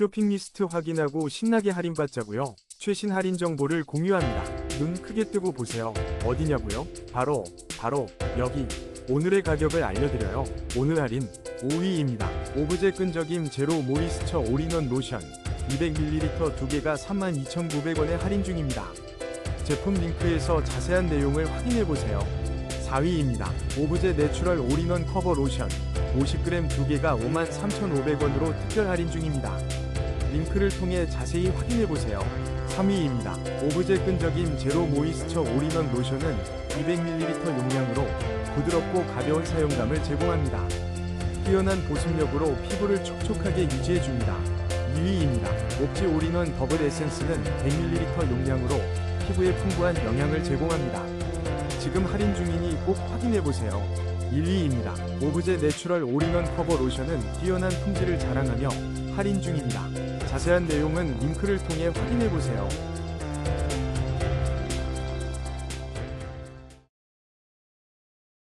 쇼핑 리스트 확인하고 신나게 할인받자고요. 최신 할인 정보를 공유합니다. 눈 크게 뜨고 보세요. 어디냐고요? 바로 바로 여기. 오늘의 가격을 알려드려요. 오늘 할인 5위입니다. 오브제 끈적임 제로 모이스처 올인원 로션 200ml 두 개가 32,900원에 할인 중입니다. 제품 링크에서 자세한 내용을 확인해 보세요. 4위입니다. 오브제 내추럴 올인원 커버 로션 50g 두 개가 53,500원으로 특별 할인 중입니다. 링크를 통해 자세히 확인해 보세요. 3위입니다. 오브제 끈적임 제로 모이스처 올인원 로션은 200ml 용량으로 부드럽고 가벼운 사용감을 제공합니다. 뛰어난 보습력으로 피부를 촉촉하게 유지해 줍니다. 2위입니다. 옥지 올인원 더블 에센스는 100ml 용량으로 피부에 풍부한 영양을 제공합니다. 지금 할인 중이니 꼭 확인해 보세요. 1위입니다. 오브제 내추럴 올인원 커버 로션은 뛰어난 품질을 자랑하며 할인 중입니다. 자세한 내용은 링크를 통해 확인해 보세요.